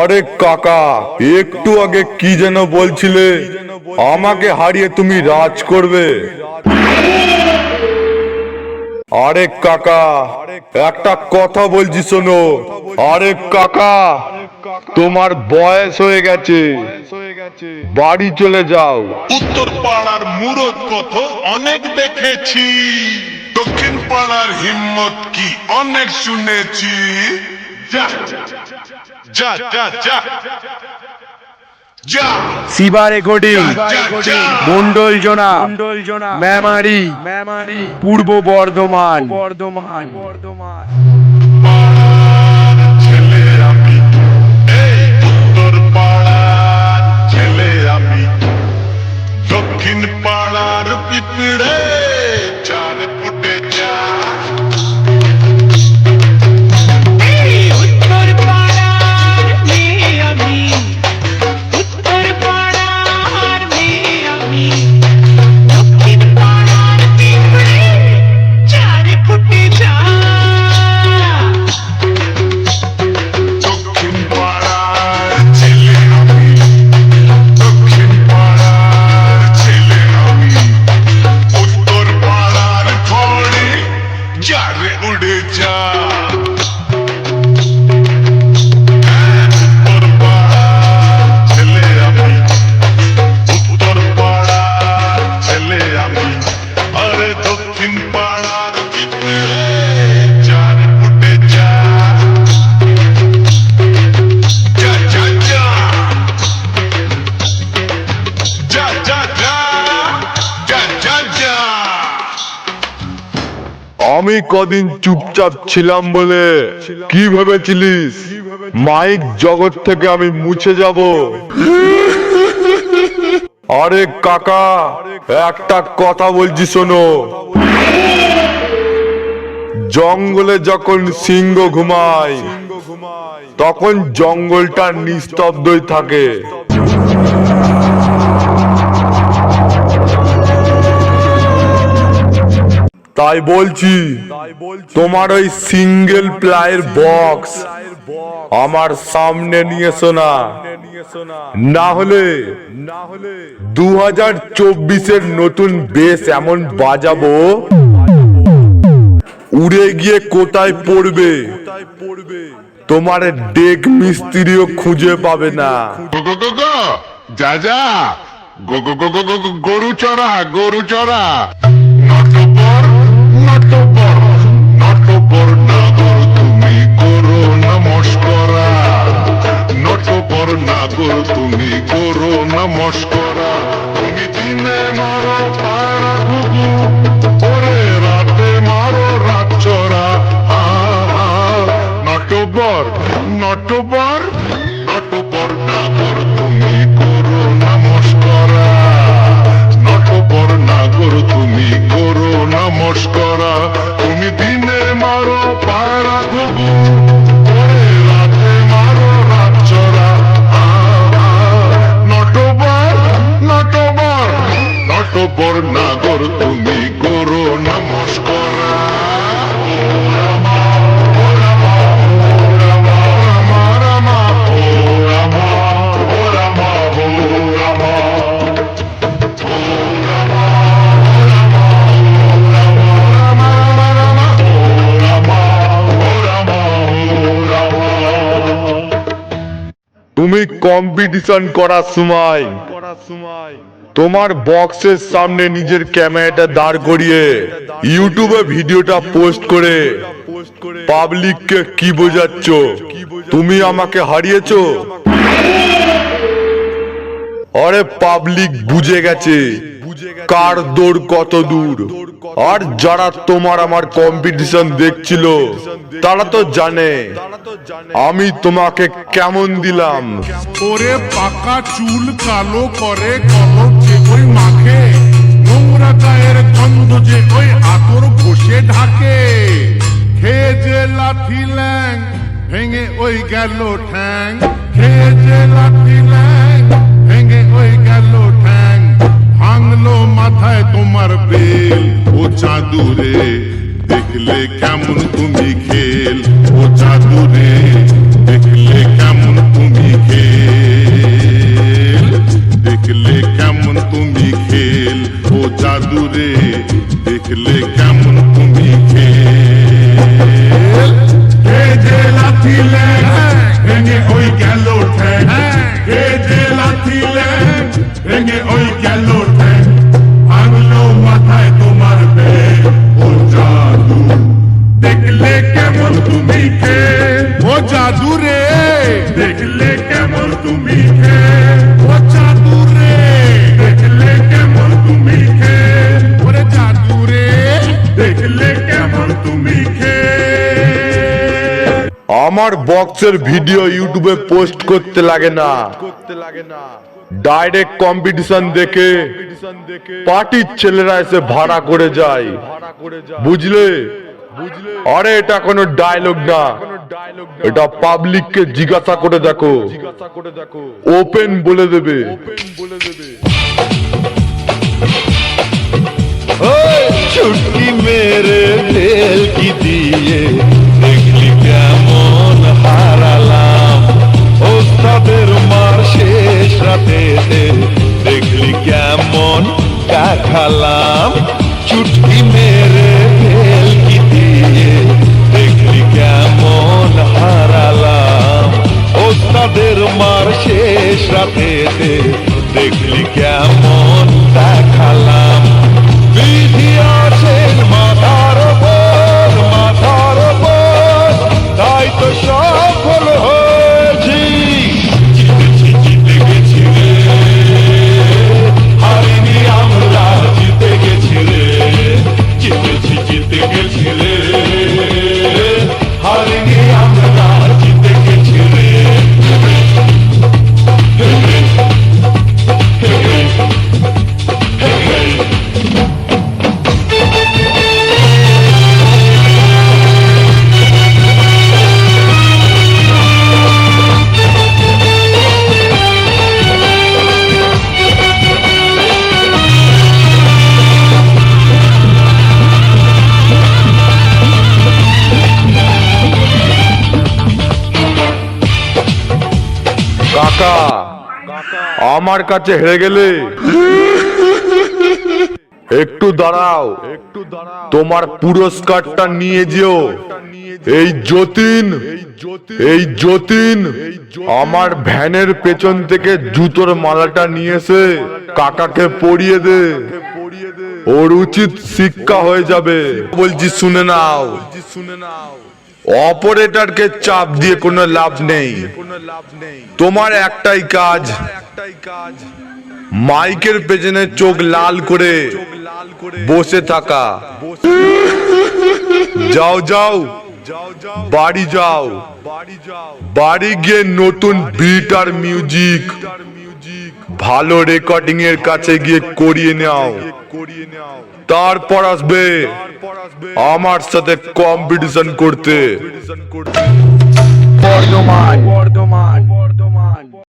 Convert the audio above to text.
আরে কাকা, একটু আগে কি যেন বলছিলে? আমাকে হারিয়ে তুমি রাজ করবে। আরে কাকা, একটা কথা বলছি শোনো। আরে কাকা, তোমার বয়স হয়ে গেছে। বাড়ি চলে যাও। উত্তর পাড়ার মুরদ কত অনেক দেখেছি। দক্ষিণ পাড়ার হিম্মত কি অনেক শুনেছি। যা। যা যা যা। যা। রেকর্ডিং যা যা মন্ডল জোনা। মেমারি। মেমারি। পূর্ব বর্ধমান। বর্ধমান। বর্ধমান। দক্ষিণ পাড়ার পিঁপড়ে। আমি কদিন চুপচাপ ছিলাম বলে কি ভেবেছিলিস? মাইক জগৎ থেকে আমি মুছে যাব। আরে কাকা, একটা কথা বলছি শোনো। জঙ্গলে যখন সিংহ ঘুমায়, তখন জঙ্গলটা নিস্তব্ধই থাকে। তাই বলছি, তোমার ওই সিঙ্গেল প্লায়ের বক্স আমার সামনে নিয়ে এসো না। না হলে দু হাজার চব্বিশের নতুন বেশ এমন বাজাবো, উড়ে গিয়ে কোথায় পড়বে, তোমার ডেক মিস্ত্রিও খুঁজে পাবে না। যা যা গরু চড়া গরু চড়া। নটবর নাগর তুমি করো নমস্করা তুমি দিনে মারো পায়রা ঘুঘু। ওরে রাতে মারো রাত চড়া। নটবর নটবর নটবর নাগর তুমি করো নমস্করা নটবর নাগর তুমি করো তুমি তুমি কম্পিটিশন করার সময় তোমার বক্সের সামনে নিজের ক্যামেরাটা দাঁড় করিয়ে ইউটিউবে ভিডিওটা পোস্ট করে পাবলিককে কি বোঝাচ্ছ? তুমি আমাকে হারিয়েছো? অরে পাবলিক বুঝে গেছে। কার দৌড় কত দূর? আর যারা তোমার আমার কম্পিটিশন দেখছিল, তারা তো জানে। আমি তোমাকে কেমন দিলাম? ওরে পাকা চুল কালো করে কলক যে ওই মাখে, নোংরা গায়ের গন্ধ যে ওই আতর ঘষে ঢাকে। খেয়ে যে লাথি ল্যাং, ভেঙে ওই গেল ঠ্যাং। খেয়ে যে লাথি ল্যাং, ভেঙে ওই গেল ঠ্যাং। ভাঙলো মাথায় তোমার বেল। ও চাঁদুরে দেখলে কেমন তুমি খেল। ও চাঁদুরে দেখলে আমার বক্সের ভিডিও ইউটিউবে পোস্ট করতে লাগে না। ডাইরেক্ট কম্পিটিশন দেখে পার্টির ছেলেরা এসে ভাড়া করে যায়। বুঝলে? আরে এটা কোনো ডায়লগ না। এটা পাবলিককে জিজ্ঞাসা করে দেখো। ওপেন বলে দেবে। চুটকি রাতে দেখলি কেমন কাখালাম? চুটকি মেরে তেল কি দিয়ে, দেখলি কেমন হারালাম? ওস্তাদের মার শেষ রাতে দেখলি কেমন দেখালাম কাকা। আমার কাছে হেরে গেলে। একটু দাঁড়াও। একটু দাঁড়াও তোমার পুরস্কারটা নিয়ে যেও। এই যতীন এই যতীন, আমার ভ্যানের পেছন থেকে জুতোর মালাটা নিয়ে এসে কাকাকে পরিয়ে দে। ওর উচিত শিক্ষা হয়ে যাবে। বলছি শুনে নাও শুনে নাও। অপারেটরকে চাপ দিয়ে কোনো লাভ নেই। তোমার একটাই কাজ, মাইকের পেছনে চোখ লাল করে বসে থাকা। যাও যাও, বাড়ি যাও। বাড়ি গিয়ে নতুন বিট আর মিউজিক, ভালো রেকর্ডিং এর কাছে গিয়ে করিয়ে নাও করিয়ে নাও। তারপর আসবে আমার সাথে কম্পিটিশন করতে। বর্ধমান বর্ধমান।